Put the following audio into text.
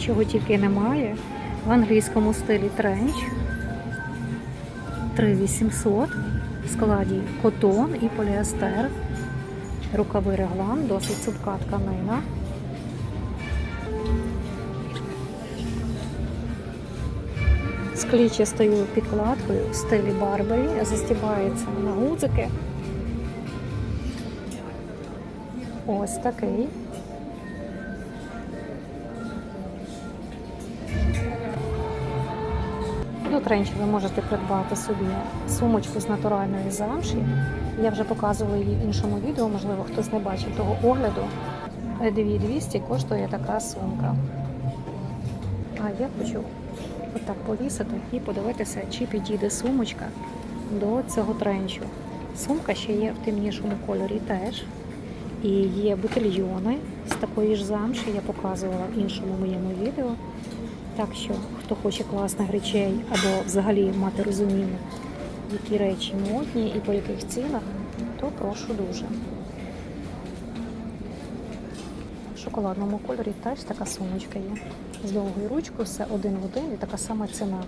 чого тільки немає. В англійському стилі тренч. 3800 в складі котон і поліестер. Рукавий реглан, досить цупка тканина. З клічастою підкладкою в стилі Барбарі застібається на гудзики. Ось такий. До тренчу ви можете придбати собі сумочку з натуральної замші. Я вже показувала її в іншому відео, можливо, хтось не бачив того огляду. 2200 коштує така сумка. А я хочу отак повісити і подивитися, чи підійде сумочка до цього тренчу. Сумка ще є в темнішому кольорі теж. І є бутильйони з такої ж замші, я показувала в іншому моєму відео. Так що, хто хоче класних речей або взагалі мати розуміння, які речі модні і по яких цінах, то прошу дуже. В шоколадному кольорі теж така сумочка є. З довгою ручкою, все один в один і така сама ціна.